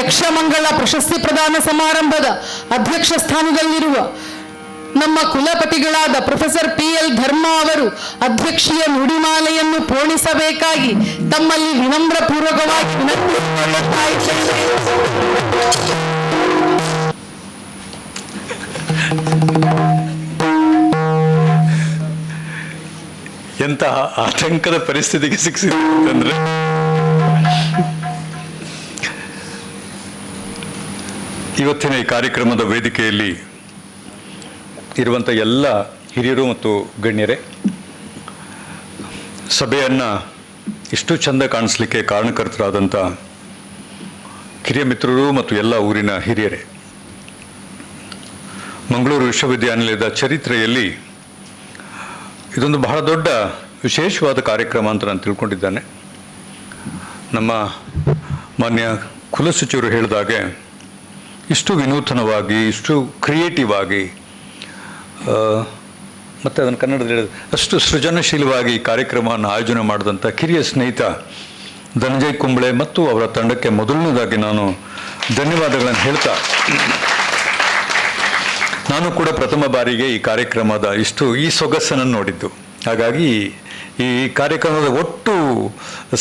ಯಕ್ಷಮಂಗಳ ಪ್ರಶಸ್ತಿ ಪ್ರದಾನ ಸಮಾರಂಭದ ಅಧ್ಯಕ್ಷ ಸ್ಥಾನದಲ್ಲಿರುವ ನಮ್ಮ ಕುಲಪತಿಗಳಾದ ಪ್ರೊಫೆಸರ್ ಪಿ ಎಲ್ ಧರ್ಮ ಅವರು ಅಧ್ಯಕ್ಷೀಯ ನುಡಿಮಾಲೆಯನ್ನು ಪೋಣಿಸಬೇಕಾಗಿ ತಮ್ಮಲ್ಲಿ ವಿನಮ್ರ ಪೂರ್ವಕವಾಗಿ. ಎಂತಹ ಆತಂಕದ ಪರಿಸ್ಥಿತಿಗೆ ಸಿಕ್ಕಿಸಿದೆ ಅಂತಂದ್ರೆ ಇವತ್ತಿನ ಈ ಕಾರ್ಯಕ್ರಮದ ವೇದಿಕೆಯಲ್ಲಿ ಇರುವಂಥ ಎಲ್ಲ ಹಿರಿಯರು ಮತ್ತು ಗಣ್ಯರೇ, ಸಭೆಯನ್ನು ಇಷ್ಟು ಚಂದ ಕಾಣಿಸ್ಲಿಕ್ಕೆ ಕಾರಣಕರ್ತರಾದಂಥ ಕಿರಿಯ ಮಿತ್ರರು ಮತ್ತು ಎಲ್ಲ ಊರಿನ ಹಿರಿಯರೇ, ಮಂಗಳೂರು ವಿಶ್ವವಿದ್ಯಾನಿಲಯದ ಚರಿತ್ರೆಯಲ್ಲಿ ಇದೊಂದು ಬಹಳ ದೊಡ್ಡ ವಿಶೇಷವಾದ ಕಾರ್ಯಕ್ರಮ ಅಂತ ನಾನು ತಿಳ್ಕೊಂಡಿದ್ದಾನೆ. ನಮ್ಮ ಮಾನ್ಯ ಕುಲಸಚಿವರು ಹೇಳಿದಾಗೆ ಇಷ್ಟು ವಿನೂತನವಾಗಿ, ಇಷ್ಟು ಕ್ರಿಯೇಟಿವ್ ಆಗಿ ಮತ್ತು ಅದನ್ನು ಕನ್ನಡದಲ್ಲಿ ಹೇಳಿದ, ಅಷ್ಟು ಸೃಜನಶೀಲವಾಗಿ ಈ ಕಾರ್ಯಕ್ರಮವನ್ನು ಆಯೋಜನೆ ಮಾಡಿದಂಥ ಕಿರಿಯ ಸ್ನೇಹಿತ ಧನಂಜಯ್ ಕುಂಬಳೆ ಮತ್ತು ಅವರ ತಂಡಕ್ಕೆ ಮೊದಲನೇದಾಗಿ ನಾನು ಧನ್ಯವಾದಗಳನ್ನು ಹೇಳ್ತಾ, ನಾನು ಕೂಡ ಪ್ರಥಮ ಬಾರಿಗೆ ಈ ಕಾರ್ಯಕ್ರಮದ ಇಷ್ಟು ಈ ಸೊಗಸ್ಸನ್ನು ನೋಡಿದ್ದು. ಹಾಗಾಗಿ ಈ ಕಾರ್ಯಕ್ರಮದ ಒಟ್ಟು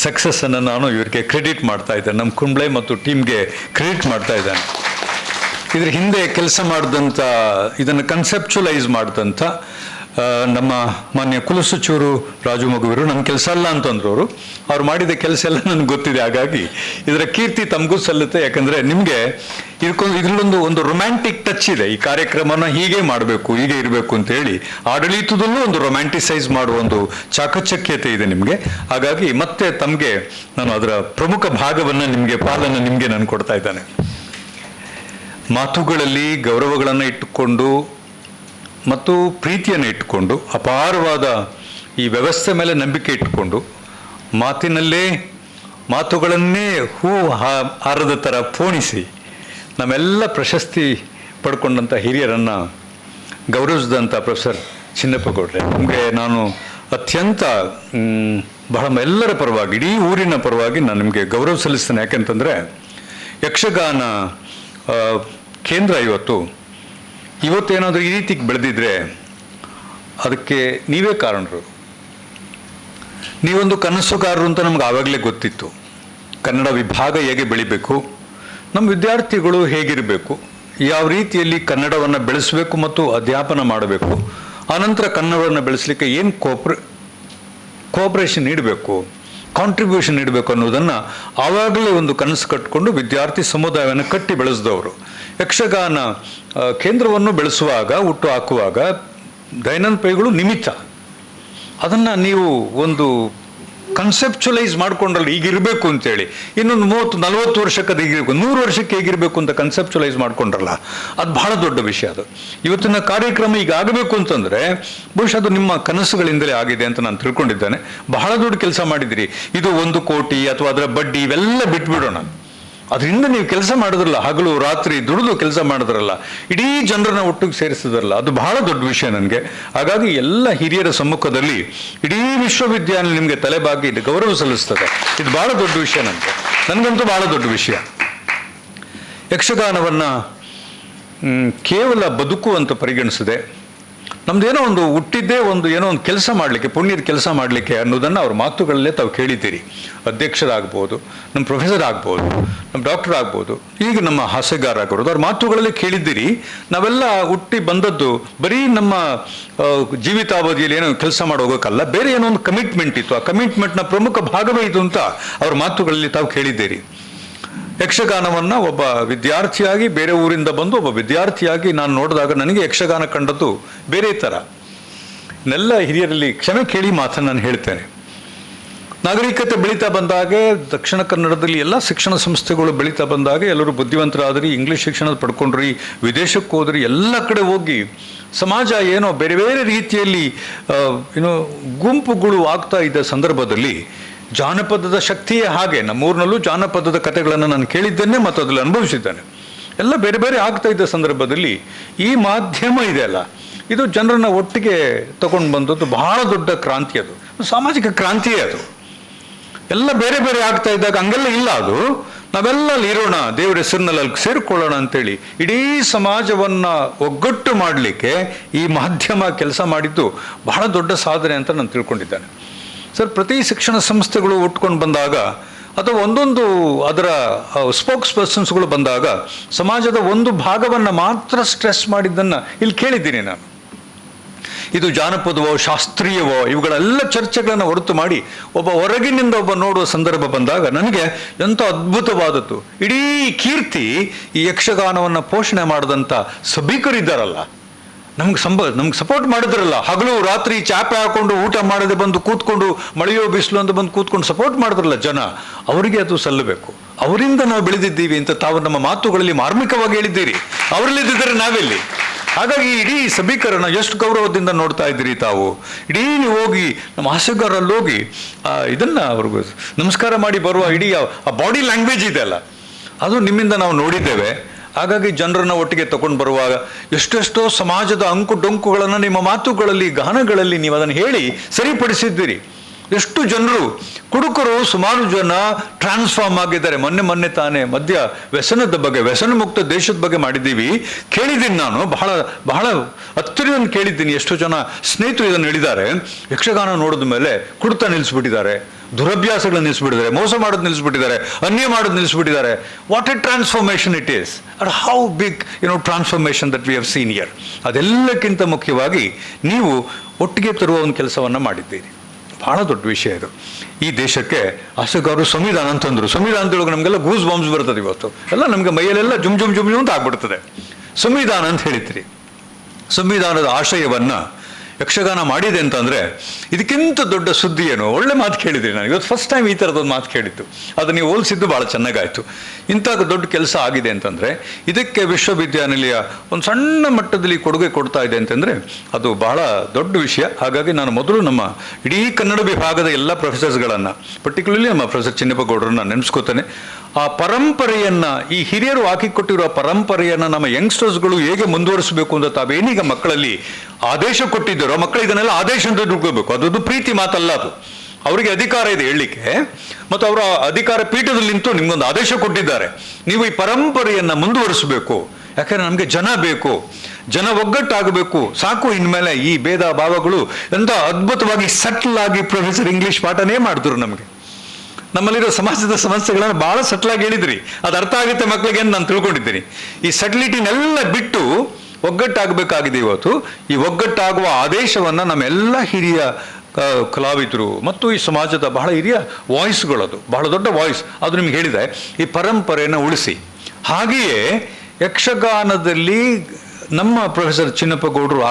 ಸಕ್ಸಸ್ಸನ್ನು ನಾನು ಇವರಿಗೆ ಕ್ರೆಡಿಟ್ ಮಾಡ್ತಾ ಇದ್ದೇನೆ. ನಮ್ಮ ಕುಂಬ್ಳೆ ಮತ್ತು ಟೀಮ್ಗೆ ಕ್ರೆಡಿಟ್ ಮಾಡ್ತಾ ಇದ್ದೇನೆ. ಇದ್ರ ಹಿಂದೆ ಕೆಲಸ ಮಾಡಿದಂಥ ಇದನ್ನು ಕನ್ಸೆಪ್ಚುಲೈಸ್ ಮಾಡಿದಂಥ ನಮ್ಮ ಮಾನ್ಯ ಕುಲಸಚಿವರು ರಾಜು ಮಗುವಿರು ನನ್ನ ಕೆಲಸ ಅಲ್ಲ ಅಂತಂದ್ರು ಅವರು. ಅವ್ರು ಮಾಡಿದ ಕೆಲಸ ಎಲ್ಲ ನನಗೆ ಗೊತ್ತಿದೆ. ಹಾಗಾಗಿ ಇದರ ಕೀರ್ತಿ ತಮಗೂ ಸಲ್ಲುತ್ತೆ. ಯಾಕಂದರೆ ನಿಮಗೆ ಇದಕ್ಕೊಂದು, ಇದರಲ್ಲೊಂದು ಒಂದು ರೊಮ್ಯಾಂಟಿಕ್ ಟಚ್ ಇದೆ. ಈ ಕಾರ್ಯಕ್ರಮನ ಹೀಗೆ ಮಾಡಬೇಕು, ಹೀಗೆ ಇರಬೇಕು ಅಂತ ಹೇಳಿ ಆಡಳಿತದಲ್ಲೂ ಒಂದು ರೊಮ್ಯಾಂಟಿಸೈಸ್ ಮಾಡುವ ಒಂದು ಚಾಕಚಕ್ಯತೆ ಇದೆ ನಿಮಗೆ. ಹಾಗಾಗಿ ಮತ್ತೆ ತಮಗೆ ನಾನು ಅದರ ಪ್ರಮುಖ ಭಾಗವನ್ನು ನಿಮಗೆ, ಪಾಲನ್ನು ನಿಮಗೆ ನಾನು ಕೊಡ್ತಾ ಇದ್ದಾನೆ. ಮಾತುಗಳಲ್ಲಿ ಗೌರವಗಳನ್ನು ಇಟ್ಟುಕೊಂಡು ಮತ್ತು ಪ್ರೀತಿಯನ್ನು ಇಟ್ಟುಕೊಂಡು, ಅಪಾರವಾದ ಈ ವ್ಯವಸ್ಥೆ ಮೇಲೆ ನಂಬಿಕೆ ಇಟ್ಟುಕೊಂಡು, ಮಾತಿನಲ್ಲೇ ಮಾತುಗಳನ್ನೇ ಹೂ ಹಾರದ ಥರ ಪೋಣಿಸಿ ನಮ್ಮೆಲ್ಲ ಪ್ರಶಸ್ತಿ ಪಡ್ಕೊಂಡಂಥ ಹಿರಿಯರನ್ನು ಗೌರವಿಸಿದಂಥ ಪ್ರೊಫೆಸರ್ ಚಿನ್ನಪ್ಪ ನಮಗೆ ನಾನು ಅತ್ಯಂತ ಬಹಳ ಎಲ್ಲರ ಪರವಾಗಿ, ಇಡೀ ಊರಿನ ಪರವಾಗಿ ನಾನು ನಿಮಗೆ ಗೌರವ ಸಲ್ಲಿಸ್ತೇನೆ. ಯಾಕೆಂತಂದರೆ ಯಕ್ಷಗಾನ ಕೇಂದ್ರ ಇವತ್ತು, ಇವತ್ತೇನಾದರೂ ಈ ರೀತಿ ಬೆಳೆದಿದ್ರೆ ಅದಕ್ಕೆ ನೀವೇ ಕಾರಣರು. ನೀವೊಂದು ಕನಸುಗಾರರು ಅಂತ ನಮ್ಗೆ ಆವಾಗಲೇ ಗೊತ್ತಿತ್ತು. ಕನ್ನಡ ವಿಭಾಗ ಹೇಗೆ ಬೆಳಿಬೇಕು, ನಮ್ಮ ವಿದ್ಯಾರ್ಥಿಗಳು ಹೇಗಿರಬೇಕು, ಯಾವ ರೀತಿಯಲ್ಲಿ ಕನ್ನಡವನ್ನು ಬೆಳೆಸಬೇಕು ಮತ್ತು ಅಧ್ಯಾಪನ ಮಾಡಬೇಕು, ಆನಂತರ ಕನ್ನಡವನ್ನು ಬೆಳೆಸಲಿಕ್ಕೆ ಏನು ಕೋಪ್ರ ಕೋಆಪರೇಷನ್ ನೀಡಬೇಕು ಕಾಂಟ್ರಿಬ್ಯೂಷನ್ ನೀಡಬೇಕು ಅನ್ನೋದನ್ನು ಆವಾಗಲೇ ಒಂದು ಕನಸು ಕಟ್ಟಿಕೊಂಡು ವಿದ್ಯಾರ್ಥಿ ಸಮುದಾಯವನ್ನು ಕಟ್ಟಿ ಬೆಳೆಸಿದವರು. ಯಕ್ಷಗಾನ ಕೇಂದ್ರವನ್ನು ಬೆಳೆಸುವಾಗ, ಹುಟ್ಟು ಹಾಕುವಾಗ ದೈನಂದ ಪೈಗಳು ನಿಮಿತ್ತ. ಅದನ್ನು ನೀವು ಒಂದು ಕನ್ಸೆಪ್ಚುಲೈಸ್ ಮಾಡ್ಕೊಂಡ್ರಲ್ಲಿ ಈಗ ಇರಬೇಕು ಅಂತೇಳಿ. ಇನ್ನೊಂದು ಮೂವತ್ತು, ನಲವತ್ತು ವರ್ಷಕ್ಕೆ ಅದು ಹೀಗಿರಬೇಕು ನೂರು ವರ್ಷಕ್ಕೆ ಹೇಗಿರಬೇಕು ಅಂತ ಕನ್ಸೆಪ್ಚುಲೈಸ್ ಮಾಡ್ಕೊಂಡ್ರಲ್ಲ? ಅದು ಬಹಳ ದೊಡ್ಡ ವಿಷಯ ಅದು. ಇವತ್ತಿನ ಕಾರ್ಯಕ್ರಮ ಈಗ ಆಗಬೇಕು ಅಂತಂದರೆ, ಬಹುಶಃ ಅದು ನಿಮ್ಮ ಕನಸುಗಳಿಂದಲೇ ಆಗಿದೆ ಅಂತ ನಾನು ತಿಳ್ಕೊಂಡಿದ್ದೇನೆ. ಬಹಳ ದೊಡ್ಡ ಕೆಲಸ ಮಾಡಿದಿರಿ. ಇದು ಒಂದು ಕೋಟಿ ಅಥವಾ ಅದರ ಬಡ್ಡಿ, ಇವೆಲ್ಲ ಬಿಟ್ಬಿಡೋಣ. ಅದರಿಂದ ನೀವು ಕೆಲಸ ಮಾಡಿದ್ರಲ್ಲ, ಹಗಲು, ರಾತ್ರಿ ದುಡಿದು ಕೆಲಸ ಮಾಡಿದ್ರಲ್ಲ, ಇಡೀ ಜನರನ್ನ ಒಟ್ಟಿಗೆ ಸೇರಿಸಿದ್ರಲ್ಲ, ಅದು ಬಹಳ ದೊಡ್ಡ ವಿಷಯ ನನಗೆ. ಹಾಗಾಗಿ ಎಲ್ಲ ಹಿರಿಯರ ಸಮ್ಮುಖದಲ್ಲಿ ಇಡೀ ವಿಶ್ವವಿದ್ಯಾಲಯ ನಿಮಗೆ ತಲೆಬಾಗಿ ಇದು ಗೌರವ ಸಲ್ಲಿಸ್ತದೆ. ಇದು ಬಹಳ ದೊಡ್ಡ ವಿಷಯ ನನಗೆ. ನನಗಂತೂ ಬಹಳ ದೊಡ್ಡ ವಿಷಯ. ಯಕ್ಷಗಾನವನ್ನು ಕೇವಲ ಬದುಕು ಅಂತ ಪರಿಗಣಿಸಿದೆ. ನಮ್ದೇನೋ ಒಂದು ಹುಟ್ಟಿದ್ದೇ ಒಂದು ಏನೋ ಒಂದು ಕೆಲಸ ಮಾಡಲಿಕ್ಕೆ, ಪುಣ್ಯದ ಕೆಲಸ ಮಾಡಲಿಕ್ಕೆ ಅನ್ನೋದನ್ನು ಅವ್ರ ಮಾತುಗಳಲ್ಲೇ ತಾವು ಕೇಳಿದ್ದೀರಿ. ಅಧ್ಯಕ್ಷರಾಗ್ಬೋದು, ನಮ್ಮ ಪ್ರೊಫೆಸರ್ ಆಗ್ಬೋದು ನಮ್ಮ ಡಾಕ್ಟರ್ ಆಗ್ಬೋದು ಈಗ ನಮ್ಮ ಹಾಸ್ಯಗಾರ ಆಗ್ಬೋದು ಅವ್ರ ಮಾತುಗಳಲ್ಲೇ ಕೇಳಿದ್ದೀರಿ. ನಾವೆಲ್ಲ ಹುಟ್ಟಿ ಬಂದದ್ದು ಬರೀ ನಮ್ಮ ಜೀವಿತಾವಧಿಯಲ್ಲಿ ಏನೋ ಕೆಲಸ ಮಾಡೋಗೋಕ್ಕಲ್ಲ ಬೇರೆ ಏನೋ ಒಂದು ಕಮಿಟ್ಮೆಂಟ್ ಇತ್ತು. ಆ ಕಮಿಟ್ಮೆಂಟ್ನ ಪ್ರಮುಖ ಭಾಗವೇ ಇದು ಅಂತ ಅವ್ರ ಮಾತುಗಳಲ್ಲಿ ತಾವು ಕೇಳಿದ್ದೀರಿ. ಯಕ್ಷಗಾನವನ್ನು ಒಬ್ಬ ವಿದ್ಯಾರ್ಥಿಯಾಗಿ ಬೇರೆ ಊರಿಂದ ಬಂದು ಒಬ್ಬ ವಿದ್ಯಾರ್ಥಿಯಾಗಿ ನಾನು ನೋಡಿದಾಗ ನನಗೆ ಯಕ್ಷಗಾನ ಕಂಡದ್ದು ಬೇರೆ ಥರ. ನೆಲ್ಲ ಹಿರಿಯರಲ್ಲಿ ಕ್ಷಮೆ ಕೇಳಿ ಮಾತನ್ನು ನಾನು ಹೇಳ್ತೇನೆ. ನಾಗರಿಕತೆ ಬೆಳೀತಾ ಬಂದಾಗೆ ದಕ್ಷಿಣ ಕನ್ನಡದಲ್ಲಿ ಎಲ್ಲ ಶಿಕ್ಷಣ ಸಂಸ್ಥೆಗಳು ಬೆಳೀತಾ ಬಂದಾಗ ಎಲ್ಲರೂ ಬುದ್ಧಿವಂತರಾದ್ರಿ, ಇಂಗ್ಲೀಷ್ ಶಿಕ್ಷಣ ಪಡ್ಕೊಂಡ್ರಿ, ವಿದೇಶಕ್ಕೆ ಹೋದ್ರಿ, ಎಲ್ಲ ಕಡೆ ಹೋಗಿ ಸಮಾಜ ಏನೋ ಬೇರೆ ಬೇರೆ ರೀತಿಯಲ್ಲಿ ಏನು ಗುಂಪುಗಳು ಆಗ್ತಾ ಇದ್ದ ಸಂದರ್ಭದಲ್ಲಿ ಜಾನಪದದ ಶಕ್ತಿಯೇ ಹಾಗೆ. ನಮ್ಮೂರಿನಲ್ಲೂ ಜಾನಪದದ ಕಥೆಗಳನ್ನು ನಾನು ಕೇಳಿದ್ದೇನೆ ಮತ್ತು ಅದರಲ್ಲಿ ಅನುಭವಿಸಿದ್ದೇನೆ. ಎಲ್ಲ ಬೇರೆ ಬೇರೆ ಆಗ್ತಾ ಇದ್ದ ಸಂದರ್ಭದಲ್ಲಿ ಈ ಮಾಧ್ಯಮ ಇದೆ ಅಲ್ಲ. ಇದು ಜನರನ್ನ ಒಟ್ಟಿಗೆ ತಗೊಂಡು ಬಂದದ್ದು ಬಹಳ ದೊಡ್ಡ ಕ್ರಾಂತಿ ಅದು. ಸಾಮಾಜಿಕ ಕ್ರಾಂತಿಯೇ ಅದು. ಎಲ್ಲ ಬೇರೆ ಬೇರೆ ಆಗ್ತಾ ಇದ್ದಾಗ ಹಂಗೆಲ್ಲ ಇಲ್ಲ ಅದು. ನಾವೆಲ್ಲ ಇರೋಣ, ದೇವರ ಹೆಸರಿನಲ್ಲಿ ಅಲ್ಲಿ ಸೇರಿಕೊಳ್ಳೋಣ ಅಂತೇಳಿ ಇಡೀ ಸಮಾಜವನ್ನು ಒಗ್ಗಟ್ಟು ಮಾಡಲಿಕ್ಕೆ ಈ ಮಾಧ್ಯಮ ಕೆಲಸ ಮಾಡಿದ್ದು ಬಹಳ ದೊಡ್ಡ ಸಾಧನೆ ಅಂತ ನಾನು ತಿಳ್ಕೊಂಡಿದ್ದೇನೆ. ಸರ್, ಪ್ರತಿ ಶಿಕ್ಷಣ ಸಂಸ್ಥೆಗಳು ಉಟ್ಕೊಂಡು ಬಂದಾಗ ಅಥವಾ ಒಂದೊಂದು ಅದರ ಸ್ಪೋಕ್ಸ್ ಪರ್ಸನ್ಸ್ಗಳು ಬಂದಾಗ ಸಮಾಜದ ಒಂದು ಭಾಗವನ್ನು ಮಾತ್ರ ಸ್ಟ್ರೆಸ್ ಮಾಡಿದ್ದನ್ನು ಇಲ್ಲಿ ಕೇಳಿದ್ದೀನಿ ನಾನು. ಇದು ಜಾನಪದವೋ, ಶಾಸ್ತ್ರೀಯವೋ, ಇವುಗಳೆಲ್ಲ ಚರ್ಚೆಗಳನ್ನು ಹೊರತು ಮಾಡಿ ಒಬ್ಬ ಹೊರಗಿನಿಂದ ಒಬ್ಬ ನೋಡುವ ಸಂದರ್ಭ ಬಂದಾಗ ನನಗೆ ಎಂಥ ಅದ್ಭುತವಾದದ್ದು. ಇಡೀ ಕೀರ್ತಿ ಈ ಯಕ್ಷಗಾನವನ್ನು ಪೋಷಣೆ ಮಾಡಿದಂಥ ಸಭಿಕರಿದ್ದಾರಲ್ಲ. ನಮ್ಗೆ ಸಂಬ ನಮ್ಗೆ ಸಪೋರ್ಟ್ ಮಾಡಿದ್ರಲ್ಲ. ಹಗಲು, ರಾತ್ರಿ ಚಾಪೆ ಹಾಕೊಂಡು ಊಟ ಮಾಡದೆ ಬಂದು ಕೂತ್ಕೊಂಡು, ಮಳೆಯೋ ಬಿಸಿಲು ಅಂತ ಬಂದು ಕೂತ್ಕೊಂಡು ಸಪೋರ್ಟ್ ಮಾಡಿದ್ರಲ್ಲ ಜನ, ಅವರಿಗೆ ಅದು ಸಲ್ಲಬೇಕು. ಅವರಿಂದ ನಾವು ಬೆಳೆದಿದ್ದೀವಿ ಅಂತ ತಾವು ನಮ್ಮ ಮಾತುಗಳಲ್ಲಿ ಮಾರ್ಮಿಕವಾಗಿ ಹೇಳಿದ್ದೀರಿ. ಅವರಲ್ಲಿದ್ದರೆ ನಾವೆಲ್ಲಿ. ಹಾಗಾಗಿ ಇಡೀ ಸಭೀಕರಣ ಎಷ್ಟು ಗೌರವದಿಂದ ನೋಡ್ತಾ ಇದ್ದೀರಿ ತಾವು? ಇಡೀ ನೀವು ಹೋಗಿ, ನಮ್ಮ ಹಾಸ್ಯಗಾರಲ್ಲಿ ಹೋಗಿ ಇದನ್ನ ಅವ್ರಿಗೂ ನಮಸ್ಕಾರ ಮಾಡಿ ಬರುವ ಇಡೀ ಆ ಬಾಡಿ ಲ್ಯಾಂಗ್ವೇಜ್ ಇದೆ ಅಲ್ಲ. ಅದು ನಿಮ್ಮಿಂದ ನಾವು ನೋಡಿದ್ದೇವೆ. ಹಾಗಾಗಿ ಜನರನ್ನ ಒಟ್ಟಿಗೆ ತಗೊಂಡು ಬರುವಾಗ ಎಷ್ಟೆಷ್ಟೋ ಸಮಾಜದ ಅಂಕು ಡೊಂಕುಗಳನ್ನು ನಿಮ್ಮ ಮಾತುಗಳಲ್ಲಿ, ಗಾನಗಳಲ್ಲಿ ನೀವು ಅದನ್ನು ಹೇಳಿ ಸರಿಪಡಿಸಿದ್ದೀರಿ. ಎಷ್ಟು ಜನರು, ಕುಡುಕರು ಸುಮಾರು ಜನ ಟ್ರಾನ್ಸ್ಫಾರ್ಮ್ ಆಗಿದ್ದಾರೆ. ಮೊನ್ನೆ ಮೊನ್ನೆ ತಾನೇ ಮಧ್ಯ ವ್ಯಸನದ ಬಗ್ಗೆ ವ್ಯಸನ ಮುಕ್ತ ದೇಶದ ಬಗ್ಗೆ ಮಾಡಿದ್ದೀವಿ. ಕೇಳಿದ್ದೀನಿ ನಾನು, ಬಹಳ ಬಹಳ ಹತ್ತಿರದಲ್ಲಿ ಕೇಳಿದ್ದೀನಿ. ಎಷ್ಟು ಜನ ಸ್ನೇಹಿತರು ಇದನ್ನು ಹೇಳಿದ್ದಾರೆ. ಯಕ್ಷಗಾನ ನೋಡಿದ ಮೇಲೆ ಕುಡ್ತಾ ನಿಲ್ಲಿಸ್ಬಿಟ್ಟಿದ್ದಾರೆ ದುರಭ್ಯಾಸಗಳನ್ನ ನಿಲ್ಲಿಸ್ಬಿಟ್ಟಿದ್ದಾರೆ ಮೋಸ ಮಾಡೋದು ನಿಲ್ಲಿಸ್ಬಿಟ್ಟಿದ್ದಾರೆ ಅನ್ಯ ಮಾಡೋದು ನಿಲ್ಲಿಸ್ಬಿಟ್ಟಿದ್ದಾರೆ what a transformation it is and how big you know transformation that we have seen year ಅದೆಲ್ಲಕ್ಕಿಂತ ಮುಖ್ಯವಾಗಿ ನೀವು ಒಟ್ಟಿಗೆ ತರುವ ಒಂದು ಕೆಲಸವನ್ನು ಮಾಡಿದ್ದೀರಿ. ಬಹಳ ದೊಡ್ಡ ವಿಷಯ ಇದು. ಈ ದೇಶಕ್ಕೆ ಅವರು ಸಂವಿಧಾನ ಅಂತಂದ್ರು ಸಂವಿಧಾನದೊಳಗೆ ನಮಗೆಲ್ಲ ಗೂಸ್ ಬಾಂಬ್ಸ್ ಬರ್ತದೆ ಇವತ್ತು. ಎಲ್ಲ ನಮಗೆ ಮೈಯಲ್ಲೆಲ್ಲ ಜುಮ್ ಜುಮ್ ಜುಮ್ ಜುಮ್ ಅಂತ ಆಗ್ಬಿಡ್ತದೆ. ಸಂವಿಧಾನ ಅಂತ ಹೇಳಿದ್ರಿ. ಸಂವಿಧಾನದ ಆಶಯವನ್ನ ಯಕ್ಷಗಾನ ಮಾಡಿದೆ ಅಂತಂದರೆ ಇದಕ್ಕಿಂತ ದೊಡ್ಡ ಸುದ್ದಿ ಏನು? ಒಳ್ಳೆ ಮಾತು ಕೇಳಿದ್ರಿ ನಾನು. ಇವತ್ತು ಫಸ್ಟ್ ಟೈಮ್ ಈ ಥರದೊಂದು ಮಾತು ಕೇಳಿತ್ತು ಅದು ನೀವು ಹೋಲಿಸಿದ್ದು ಭಾಳ ಚೆನ್ನಾಗಾಯಿತು. ಇಂಥ ದೊಡ್ಡ ಕೆಲಸ ಆಗಿದೆ ಅಂತಂದರೆ ಇದಕ್ಕೆ ವಿಶ್ವವಿದ್ಯಾನಿಲಯ ಒಂದು ಸಣ್ಣ ಮಟ್ಟದಲ್ಲಿ ಕೊಡುಗೆ ಕೊಡ್ತಾ ಇದೆ ಅಂತಂದರೆ ಅದು ಬಹಳ ದೊಡ್ಡ ವಿಷಯ. ಹಾಗಾಗಿ ನಾನು ಮೊದಲು ನಮ್ಮ ಇಡೀ ಕನ್ನಡ ವಿಭಾಗದ ಎಲ್ಲ ಪ್ರೊಫೆಸರ್ಸ್ಗಳನ್ನು ಪರ್ಟಿಕ್ಯುಲರ್ಲಿ ನಮ್ಮ ಪ್ರೊಫೆಸರ್ ಚಿನ್ನಪ್ಪಗೌಡರನ್ನ ನೆನೆಸ್ಕೋತೇನೆ. ಆ ಪರಂಪರೆಯನ್ನು ಈ ಹಿರಿಯರು ಹಾಕಿಕೊಟ್ಟಿರುವ ಪರಂಪರೆಯನ್ನು ನಮ್ಮ ಯಂಗ್ಸ್ಟರ್ಸ್ಗಳು ಹೇಗೆ ಮುಂದುವರಿಸಬೇಕು ಅಂತ ತಾವೇನೀಗ ಮಕ್ಕಳಲ್ಲಿ ಆದೇಶ ಕೊಟ್ಟಿದ್ದರೋ, ಮಕ್ಕಳು ಇದನ್ನೆಲ್ಲ ಆದೇಶ ಅಂತ ತಿಳ್ಕೋಬೇಕು ಅದೊಂದು ಪ್ರೀತಿ ಮಾತಲ್ಲ ಅದು. ಅವರಿಗೆ ಅಧಿಕಾರ ಇದೆ ಹೇಳಲಿಕ್ಕೆ. ಮತ್ತು ಅವರ ಅಧಿಕಾರ ಪೀಠದಲ್ಲಿ ನಿಂತು ನಿಮಗೊಂದು ಆದೇಶ ಕೊಟ್ಟಿದ್ದಾರೆ. ನೀವು ಈ ಪರಂಪರೆಯನ್ನು ಮುಂದುವರಿಸಬೇಕು. ಯಾಕಂದ್ರೆ ನಮಗೆ ಜನ ಬೇಕು. ಜನ ಒಗ್ಗಟ್ಟಾಗಬೇಕು. ಸಾಕು ಇನ್ಮೇಲೆ ಈ ಭೇದ ಭಾವಗಳು ಎಂಥ ಅದ್ಭುತವಾಗಿ ಸಟ್ಲ್ ಆಗಿ ಪ್ರೊಫೆಸರ್ ಇಂಗ್ಲಿಷ್ ಪಾಠನೇ ಮಾಡಿದ್ರು ನಮಗೆ. ನಮ್ಮಲ್ಲಿರೋ ಸಮಾಜದ ಸಮಸ್ಯೆಗಳನ್ನು ಬಹಳ ಸಟ್ಲಾಗಿ ಹೇಳಿದ್ರಿ. ಅದು ಅರ್ಥ ಆಗುತ್ತೆ ಮಕ್ಕಳಿಗೆ ಅಂತ ನಾನು ತಿಳ್ಕೊಂಡಿದ್ದೀನಿ. ಈ ಸಟ್ಲಿಟಿನೆಲ್ಲ ಬಿಟ್ಟು ಒಗ್ಗಟ್ಟಾಗಬೇಕಾಗಿದೆ ಇವತ್ತು. ಈ ಒಗ್ಗಟ್ಟಾಗುವ ಆದೇಶವನ್ನ ನಮ್ಮೆಲ್ಲ ಹಿರಿಯ ಕಲಾವಿದರು ಮತ್ತು ಈ ಸಮಾಜದ ಬಹಳ ಹಿರಿಯ ವಾಯ್ಸ್ಗಳದು. ಬಹಳ ದೊಡ್ಡ ವಾಯ್ಸ್. ಅದು ನಿಮ್ಗೆ ಹೇಳಿದೆ. ಈ ಪರಂಪರೆಯನ್ನು ಉಳಿಸಿ. ಹಾಗೆಯೇ ಯಕ್ಷಗಾನದಲ್ಲಿ ನಮ್ಮ ಪ್ರೊಫೆಸರ್ ಚಿನ್ನಪ್ಪ ಗೌಡರು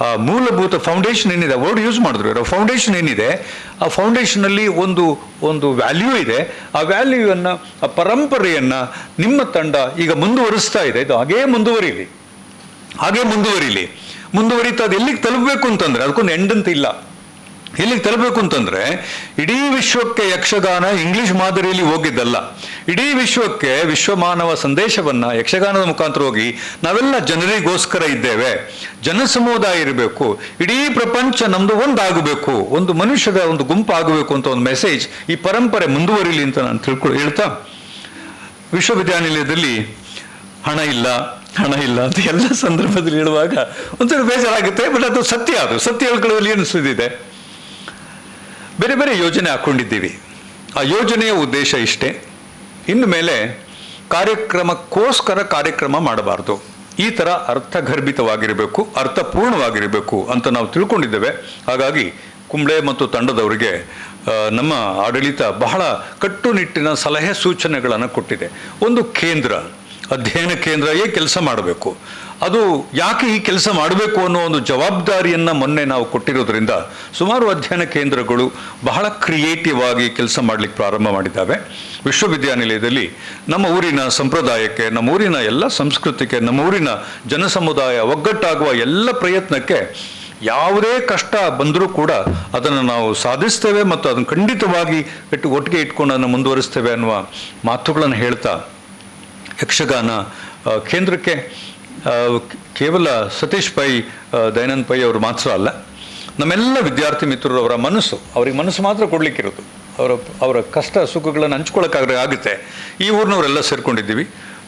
ಆ, ಮೂಲಭೂತ ಫೌಂಡೇಶನ್ ಏನಿದೆ ವರ್ಡ್ ಯೂಸ್ ಮಾಡಿದ್ರು ಫೌಂಡೇಶನ್ ಏನಿದೆ, ಆ ಫೌಂಡೇಶನಲ್ಲಿ ಒಂದು ಒಂದು ವ್ಯಾಲ್ಯೂ ಇದೆ. ಆ ವ್ಯಾಲ್ಯೂವನ್ನು ಆ ಪರಂಪರೆಯನ್ನು ನಿಮ್ಮ ತಂಡ ಈಗ ಮುಂದುವರಿಸ್ತಾ ಇದೆ. ಇದು ಹಾಗೇ ಮುಂದುವರಿಲಿ. ಹಾಗೇ ಮುಂದುವರಿಲಿ. ಮುಂದುವರಿತಾ ಅದು ಎಲ್ಲಿಗೆ ತಲುಪಬೇಕು ಅಂತಂದರೆ, ಅದಕ್ಕೊಂದು ಎಂಡ್ ಅಂತ ಇಲ್ಲ. ಎಲ್ಲಿಗೆ ತಲುಪಬೇಕು ಅಂತಂದ್ರೆ, ಇಡೀ ವಿಶ್ವಕ್ಕೆ ಯಕ್ಷಗಾನ ಇಂಗ್ಲಿಷ್ ಮಾದರಿಯಲ್ಲಿ ಹೋಗಿದ್ದಲ್ಲ. ಇಡೀ ವಿಶ್ವಕ್ಕೆ ವಿಶ್ವಮಾನವ ಸಂದೇಶವನ್ನ ಯಕ್ಷಗಾನದ ಮುಖಾಂತರ ಹೋಗಿ ನಾವೆಲ್ಲ ಜನರಿಗೋಸ್ಕರ ಇದ್ದೇವೆ. ಜನ ಸಮುದಾಯ ಇರಬೇಕು. ಇಡೀ ಪ್ರಪಂಚ ನಮ್ದು ಒಂದಾಗಬೇಕು. ಒಂದು ಮನುಷ್ಯದ ಒಂದು ಗುಂಪು ಆಗಬೇಕು ಅಂತ ಒಂದು ಮೆಸೇಜ್ ಈ ಪರಂಪರೆ ಮುಂದುವರಿಲಿ ಅಂತ ನಾನು ತಿಳ್ಕೊ, ಹೇಳ್ತಾ. ವಿಶ್ವವಿದ್ಯಾನಿಲಯದಲ್ಲಿ ಹಣ ಇಲ್ಲ ಹಣ ಇಲ್ಲ ಅಂತ ಎಲ್ಲ ಸಂದರ್ಭದಲ್ಲಿ ಹೇಳುವಾಗ ಒಂಥರ ಬೇಜಾರಾಗುತ್ತೆ ಬಟ್ ಅದು ಸತ್ಯ ಅದು. ಸತ್ಯ ಹೇಳ್ಕೊಳ್ಳೋದ್ರಲ್ಲಿ ಏನು ಸುದ್ದಿದೆ ಬೇರೆ ಬೇರೆ ಯೋಜನೆ ಹಾಕ್ಕೊಂಡಿದ್ದೀವಿ ಆ ಯೋಜನೆಯ ಉದ್ದೇಶ ಇಷ್ಟೇ. ಇನ್ನು ಮೇಲೆ ಕಾರ್ಯಕ್ರಮಕ್ಕೋಸ್ಕರ ಕಾರ್ಯಕ್ರಮ ಮಾಡಬಾರ್ದು. ಈ ಥರ ಅರ್ಥಗರ್ಭಿತವಾಗಿರಬೇಕು, ಅರ್ಥಪೂರ್ಣವಾಗಿರಬೇಕು ಅಂತ ನಾವು ತಿಳ್ಕೊಂಡಿದ್ದೇವೆ. ಹಾಗಾಗಿ ಕುಂಬ್ಳೆ ಮತ್ತು ತಂಡದವರಿಗೆ ನಮ್ಮ ಆಡಳಿತ ಬಹಳ ಕಟ್ಟುನಿಟ್ಟಿನ ಸಲಹೆ ಸೂಚನೆಗಳನ್ನು ಕೊಟ್ಟಿದೆ. ಒಂದು ಕೇಂದ್ರ, ಅಧ್ಯಯನ ಕೇಂದ್ರ ಏ ಕೆಲಸ ಮಾಡಬೇಕು. ಅದು ಯಾಕೆ ಈ ಕೆಲಸ ಮಾಡಬೇಕು ಅನ್ನೋ ಒಂದು ಜವಾಬ್ದಾರಿಯನ್ನು ಮೊನ್ನೆ ನಾವು ಕೊಟ್ಟಿರೋದ್ರಿಂದ ಸುಮಾರು ಅಧ್ಯಯನ ಕೇಂದ್ರಗಳು ಬಹಳ ಕ್ರಿಯೇಟಿವ್ ಆಗಿ ಕೆಲಸ ಮಾಡಲಿಕ್ಕೆ ಪ್ರಾರಂಭ ಮಾಡಿದ್ದಾವೆ. ವಿಶ್ವವಿದ್ಯಾನಿಲಯದಲ್ಲಿ ನಮ್ಮ ಊರಿನ ಸಂಪ್ರದಾಯಕ್ಕೆ, ನಮ್ಮ ಊರಿನ ಎಲ್ಲ ಸಂಸ್ಕೃತಿಗೆ, ನಮ್ಮ ಊರಿನ ಜನಸಮುದಾಯ ಒಗ್ಗಟ್ಟಾಗುವ ಎಲ್ಲ ಪ್ರಯತ್ನಕ್ಕೆ ಯಾವುದೇ ಕಷ್ಟ ಬಂದರೂ ಕೂಡ ಅದನ್ನು ನಾವು ಸಾಧಿಸ್ತೇವೆ ಮತ್ತು ಅದನ್ನು ಖಂಡಿತವಾಗಿ ಇಟ್ಟು ಒಟ್ಟಿಗೆ ಇಟ್ಕೊಂಡು ಅದನ್ನು ಮುಂದುವರಿಸ್ತೇವೆ ಅನ್ನುವ ಮಾತುಗಳನ್ನು ಹೇಳ್ತಾ ಯಕ್ಷಗಾನ ಕೇಂದ್ರಕ್ಕೆ ಕೇವಲ ಸತೀಶ್ ಪೈ ದಯಾನಂದ್ ಪೈ ಅವರು ಮಾತ್ರ ಅಲ್ಲ, ನಮ್ಮೆಲ್ಲ ವಿದ್ಯಾರ್ಥಿ ಮಿತ್ರರು ಅವರ ಮನಸ್ಸು, ಅವ್ರಿಗೆ ಮನಸ್ಸು ಮಾತ್ರ ಕೊಡಲಿಕ್ಕಿರೋದು. ಅವರ ಅವರ ಕಷ್ಟ ಸುಖಗಳನ್ನು ಹಂಚ್ಕೊಳ್ಳೋಕ್ಕಾಗ ಆಗುತ್ತೆ. ಈ ಊರಿನವರೆಲ್ಲ ಸೇರ್ಕೊಂಡಿದ್ದೀವಿ.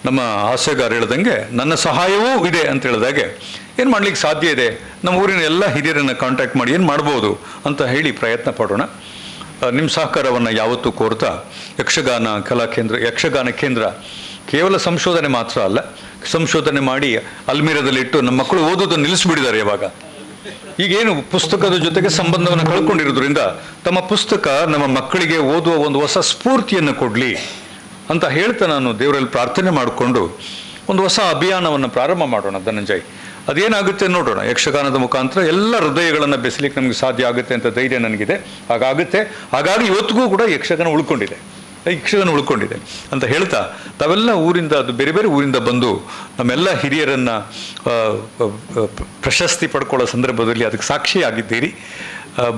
ನಮ್ಮ ಹಾಸ್ಯಗಾರ ಹೇಳ್ದಂಗೆ, ನನ್ನ ಸಹಾಯವೂ ಇದೆ ಅಂತ ಹೇಳಿದಾಗೆ, ಏನು ಮಾಡ್ಲಿಕ್ಕೆ ಸಾಧ್ಯ ಇದೆ? ನಮ್ಮ ಊರಿನ ಎಲ್ಲ ಹಿರಿಯರನ್ನು ಕಾಂಟ್ಯಾಕ್ಟ್ ಮಾಡಿ ಏನು ಮಾಡ್ಬೋದು ಅಂತ ಹೇಳಿ ಪ್ರಯತ್ನ ಪಡೋಣ. ನಿಮ್ಮ ಸಹಕಾರವನ್ನು ಯಾವತ್ತೂ ಕೋರ್ತಾ, ಯಕ್ಷಗಾನ ಕಲಾ ಕೇಂದ್ರ, ಯಕ್ಷಗಾನ ಕೇಂದ್ರ ಕೇವಲ ಸಂಶೋಧನೆ ಮಾತ್ರ ಅಲ್ಲ ಸಂಶೋಧನೆ ಮಾಡಿ ಅಲ್ಮೀರದಲ್ಲಿಟ್ಟು ನಮ್ಮ ಮಕ್ಕಳು ಓದೋದನ್ನು ನಿಲ್ಲಿಸ್ಬಿಟ್ಟಿದ್ದಾರೆ ಇವಾಗ. ಈಗೇನು ಪುಸ್ತಕದ ಜೊತೆಗೆ ಸಂಬಂಧವನ್ನು ಕಳ್ಕೊಂಡಿರೋದ್ರಿಂದ ತಮ್ಮ ಪುಸ್ತಕ ನಮ್ಮ ಮಕ್ಕಳಿಗೆ ಓದುವ ಒಂದು ಹೊಸ ಸ್ಫೂರ್ತಿಯನ್ನು ಕೊಡಲಿ ಅಂತ ಹೇಳ್ತಾ ನಾನು ದೇವರಲ್ಲಿ ಪ್ರಾರ್ಥನೆ ಮಾಡಿಕೊಂಡು ಒಂದು ಹೊಸ ಅಭಿಯಾನವನ್ನು ಪ್ರಾರಂಭ ಮಾಡೋಣ ಧನಂಜಯ್. ಅದೇನಾಗುತ್ತೆ ನೋಡೋಣ, ಯಕ್ಷಗಾನದ ಮುಖಾಂತರ ಎಲ್ಲ ಹೃದಯಗಳನ್ನು ಬೆಸಲಿಕ್ಕೆ ನಮಗೆ ಸಾಧ್ಯ ಆಗುತ್ತೆ ಅಂತ ಧೈರ್ಯ ನನಗಿದೆ. ಹಾಗಾಗುತ್ತೆ, ಹಾಗಾಗಿ ಇವತ್ತಿಗೂ ಕೂಡ ಯಕ್ಷಗಾನ ಉಳ್ಕೊಂಡಿದೆ. ಯಕ್ಷಗಾನ ಉಳ್ಕೊಂಡಿದೆ ಅಂತ ಹೇಳ್ತಾ ತಾವೆಲ್ಲ ಊರಿಂದ, ಅದು ಬೇರೆ ಬೇರೆ ಊರಿಂದ ಬಂದು ನಮ್ಮೆಲ್ಲ ಹಿರಿಯರನ್ನು ಪ್ರಶಸ್ತಿ ಪಡ್ಕೊಳ್ಳೋ ಸಂದರ್ಭದಲ್ಲಿ ಅದಕ್ಕೆ ಸಾಕ್ಷಿಯಾಗಿದ್ದೀರಿ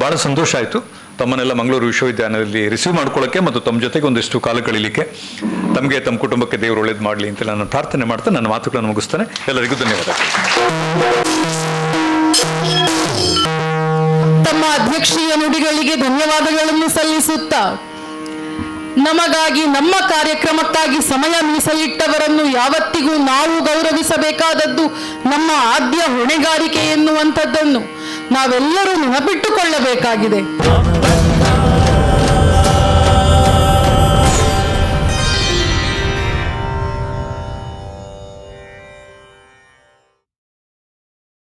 ಭಾಳ ಸಂತೋಷ ಆಯಿತು. ತಮ್ಮನ್ನೆಲ್ಲ ಮಂಗಳೂರು ವಿಶ್ವವಿದ್ಯಾಲಯದಲ್ಲಿ ರಿಸೀವ್ ಮಾಡ್ಕೊಳ್ಳೋಕೆ ಮತ್ತು ತಮ್ಮ ಜೊತೆಗೆ ಒಂದಿಷ್ಟು ಕಾಲ ಕಳೀಲಿಕ್ಕೆ. ತಮಗೆ, ತಮ್ಮ ಕುಟುಂಬಕ್ಕೆ ದೇವರು ಒಳ್ಳೇದು ಮಾಡಲಿ ಅಂತ ನಾನು ಪ್ರಾರ್ಥನೆ ಮಾಡ್ತಾ ನನ್ನ ಮಾತುಗಳನ್ನು ಮುಗಿಸ್ತಾನೆ. ಎಲ್ಲರಿಗೂ ಧನ್ಯವಾದ. ತಮ್ಮ ಅಧ್ಯಕ್ಷೀಯ ನುಡಿಗಳಿಗೆ ಧನ್ಯವಾದಗಳನ್ನು ಸಲ್ಲಿಸುತ್ತಾ ನಮಗಾಗಿ ನಮ್ಮ ಕಾರ್ಯಕ್ರಮಕ್ಕಾಗಿ ಸಮಯ ಮೀಸಲಿಟ್ಟವರನ್ನು ಯಾವತ್ತಿಗೂ ನಾವು ಗೌರವಿಸಬೇಕಾದದ್ದು ನಮ್ಮ ಆದ್ಯ ಹೊಣೆಗಾರಿಕೆ ಎನ್ನುವಂಥದ್ದನ್ನು ನಾವೆಲ್ಲರೂ ನೆನಪಿಟ್ಟುಕೊಳ್ಳಬೇಕಾಗಿದೆ.